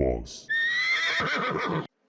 Oyunbaz.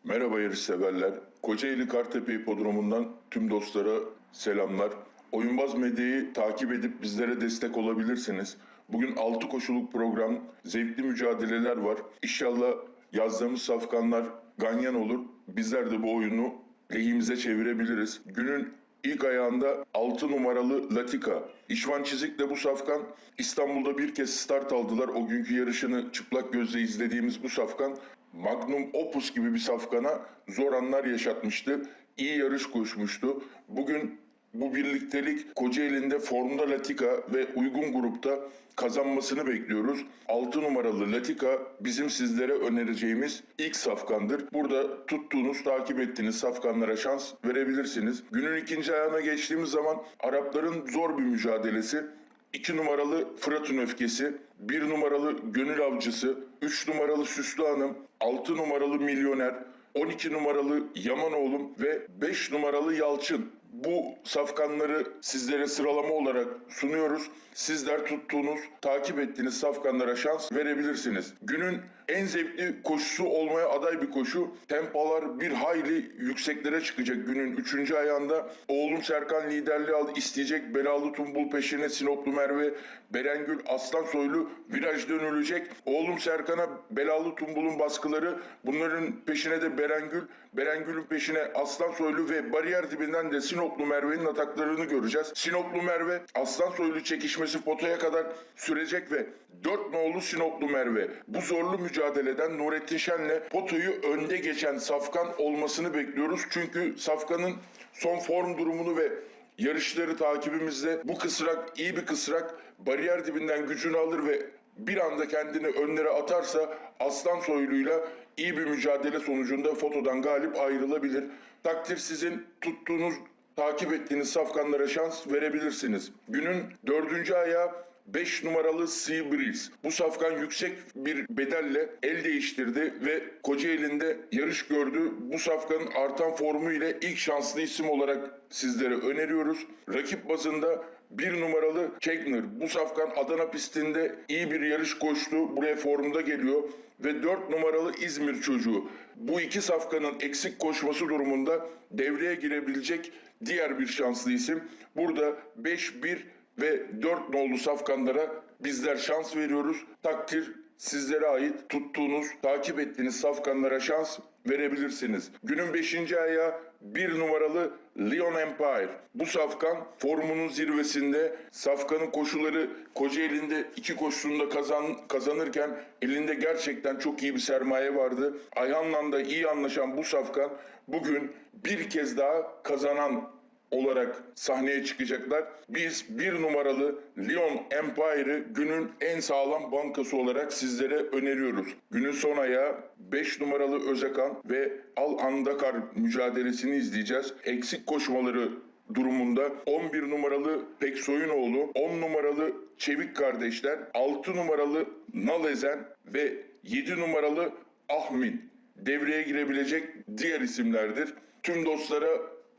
Merhaba yarış severler. Kocaeli Kartepe Hipodromu'ndan tüm dostlara selamlar. Oyunbaz Medya'yı takip edip bizlere destek olabilirsiniz. Bugün 6 koşuluk program, zevkli mücadeleler var. İnşallah yazdığımız safkanlar ganyan olur. Bizler de bu oyunu lehimize çevirebiliriz. Günün ilk ayağında 6 numaralı Latika. İşvan Çizik'le bu safkan İstanbul'da bir kez start aldılar. O günkü yarışını çıplak gözle izlediğimiz bu safkan Magnum Opus gibi bir safkana zor anlar yaşatmıştı. İyi yarış koşmuştu. Bugün bu birliktelik Kocaeli'nde formda Latika ve uygun grupta kazanmasını bekliyoruz. 6 numaralı Latika bizim sizlere önereceğimiz ilk safkandır. Burada tuttuğunuz, takip ettiğiniz safkanlara şans verebilirsiniz. Günün ikinci ayağına geçtiğimiz zaman Arapların zor bir mücadelesi. 2 numaralı Fırat'ın öfkesi, 1 numaralı Gönül Avcısı, 3 numaralı Süslü Hanım, 6 numaralı Milyoner, 12 numaralı Yaman Oğlum ve 5 numaralı Yalçın. Bu safkanları sizlere sıralama olarak sunuyoruz. Sizler tuttuğunuz, takip ettiğiniz safkanlara şans verebilirsiniz. Günün en zevkli koşusu olmaya aday bir koşu. Tempalar bir hayli yükseklere çıkacak günün 3. ayağında. Oğlum Serkan liderliği aldı. isteyecek. Belalı Tumbul peşine Sinoplu Merve, Berengül Aslan Soylu viraj dönülecek. Oğlum Serkan'a Belalı Tumbul'un baskıları. Bunların peşine de Berengül. Berengül'ün peşine Aslan Soylu ve bariyer dibinden de Sinoplu Merve'nin ataklarını göreceğiz. Sinoplu Merve Aslan Soylu çekişmesi potaya kadar sürecek ve 4 nolu Sinoplu Merve. Bu zorlu mücadeleden Nurettin Şen'le potoyu önde geçen Safkan olmasını bekliyoruz. Çünkü Safkan'ın son form durumunu ve yarışları takibimizde bu kısrak iyi bir kısrak bariyer dibinden gücünü alır ve bir anda kendini önlere atarsa Aslan Soylu'yla iyi bir mücadele sonucunda fotodan galip ayrılabilir. Takdir sizin tuttuğunuz takip ettiğiniz safkanlara şans verebilirsiniz. Günün dördüncü ayağı 5 numaralı Sea Breeze. Bu safkan yüksek bir bedelle el değiştirdi ve Kocaeli'nde yarış gördü. Bu safkanın artan formu ile ilk şanslı isim olarak sizlere öneriyoruz. Rakip bazında bir numaralı Kegner. Bu safkan Adana pistinde iyi bir yarış koştu. Buraya formda geliyor. Ve 4 numaralı İzmir çocuğu. Bu iki safkanın eksik koşması durumunda devreye girebilecek diğer bir şanslı isim. Burada 5-1 ve 4 nolu safkanlara bizler şans veriyoruz. Takdir sizlere ait tuttuğunuz, takip ettiğiniz safkanlara şans verebilirsiniz. Günün 5. ayağı 1 numaralı Leon Empire. Bu safkan formunun zirvesinde safkanın koşuları Kocaeli'nde iki koşusunda kazan, kazanırken elinde gerçekten çok iyi bir sermaye vardı. Ayhan'la da iyi anlaşan bu safkan bugün bir kez daha kazanan olarak sahneye çıkacaklar. Biz bir numaralı Lyon Empire'ı günün en sağlam bankası olarak sizlere öneriyoruz. Günün son ayağı 5 numaralı Özekan ve Al Andakar mücadelesini izleyeceğiz. Eksik koşmaları durumunda 11 numaralı Pek Soyunoğlu, 10 numaralı Çevik kardeşler, 6 numaralı Nalezen ve 7 numaralı Ahmin devreye girebilecek diğer isimlerdir. Tüm dostlara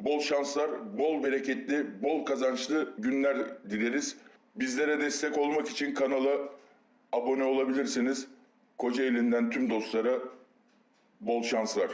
bol şanslar, bol bereketli, bol kazançlı günler dileriz. Bizlere destek olmak için kanala abone olabilirsiniz. Kocaeli'nden tüm dostlara bol şanslar.